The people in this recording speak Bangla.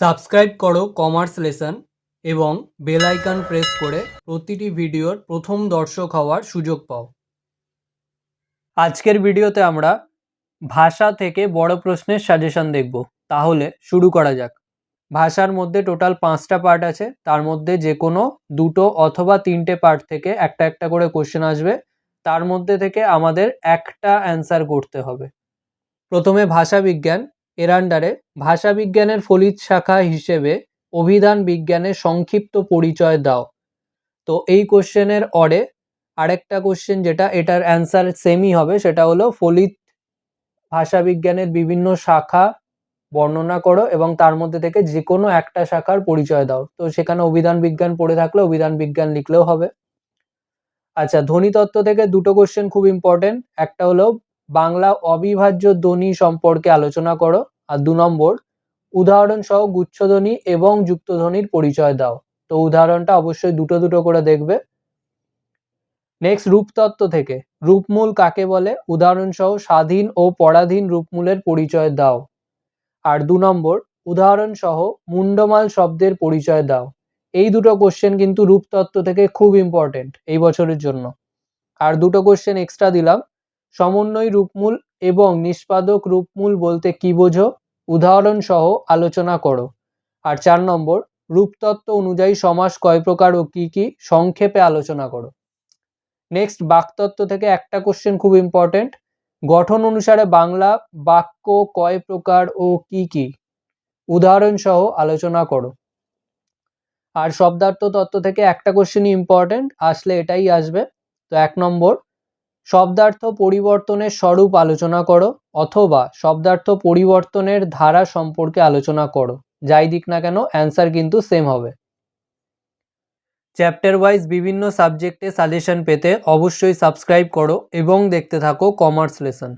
সাবস্ক্রাইব করো কমার্স লেসন এবং বেল আইকন প্রেস করে প্রতিটি ভিডিওর প্রথম দর্শক হওয়ার সুযোগ পাও। আজকের ভিডিওতে আমরা ভাষা থেকে বড় প্রশ্নের সাজেশন দেখব। তাহলে শুরু করা যাক। ভাষার মধ্যে টোটাল পাঁচটা পার্ট আছে। তার মধ্যে যে কোনো দুটো অথবা তিনটে পার্ট থেকে একটা একটা করে কোশ্চেন আসবে। তার মধ্যে থেকে আমাদের একটা অ্যান্সার করতে হবে। প্রথমে ভাষা বিজ্ঞান এর আন্ডারে ভাষা বিজ্ঞানের ফলিত শাখা হিসেবে অভিধান বিজ্ঞানের সংক্ষিপ্ত পরিচয় দাও। তো এই কোশ্চেনের অরে আরেকটা কোশ্চেন যেটা এটার অ্যান্সার সেমই হবে, সেটা হলো ফলিত ভাষা বিজ্ঞানের বিভিন্ন শাখা বর্ণনা করো এবং তার মধ্যে থেকে যে কোনো একটা শাখার পরিচয় দাও। তো সেখানে অভিধান বিজ্ঞান পড়ে থাকলে অভিধান বিজ্ঞান লিখলেও হবে। আচ্ছা ধ্বনিতত্ত্ব থেকে দুটো কোশ্চেন খুব ইম্পর্টেন্ট একটা হলো বাংলা অবিভাজ্য ধ্বনি সম্পর্কে আলোচনা করো। আর দু নম্বর, উদাহরণ সহ গুচ্ছধ্বনি এবং যুক্তধ্বনির পরিচয় দাও। তো উদাহরণটা অবশ্যই দুটো দুটো করে দেখবে। নেক্সট রূপতত্ত্ব থেকে। রূপমূল কাকে বলে? উদাহরণ সহ স্বাধীন ও পরাধীন রূপমূলের পরিচয় দাও। আর দু নম্বর, উদাহরণ সহ মুন্ডমাল শব্দের পরিচয় দাও। এই দুটো কোশ্চেন কিন্তু রূপতত্ত্ব থেকে খুব ইম্পর্টেন্ট এই বছরের জন্য। আর দুটো কোশ্চেন এক্সট্রা দিলাম। সমন্বয় রূপমূল এবং নিষ্পাদক রূপমূল বলতে কি বোঝো? উদাহরণ সহ আলোচনা করো। আর চার নম্বর, রূপতত্ত্ব অনুযায়ী সমাস কয় প্রকার ও কি কি? সংক্ষেপে আলোচনা করো। নেক্সট বাকতত্ত্ব থেকে একটা কোশ্চেন খুব ইম্পর্টেন্ট গঠন অনুসারে বাংলা বাক্য কয় প্রকার ও কি কি? উদাহরণ সহ আলোচনা করো। আর শব্দার্থ তত্ত্ব থেকে একটা কোশ্চেনই ইম্পর্টেন্ট আসলে এটাই আসবে। তো এক নম্বর শব্দার্থ পরিবর্তনের স্বরূপ আলোচনা করো অথবা শব্দার্থ পরিবর্তনের ধারা সম্পর্কে আলোচনা করো। যাই দিক না কেন অ্যান্সার কিন্তু সেম হবে। চ্যাপ্টার ওয়াইজ বিভিন্ন সাবজেক্টে সাজেশন পেতে অবশ্যই সাবস্ক্রাইব করো এবং দেখতে থাকো কমার্স লেসন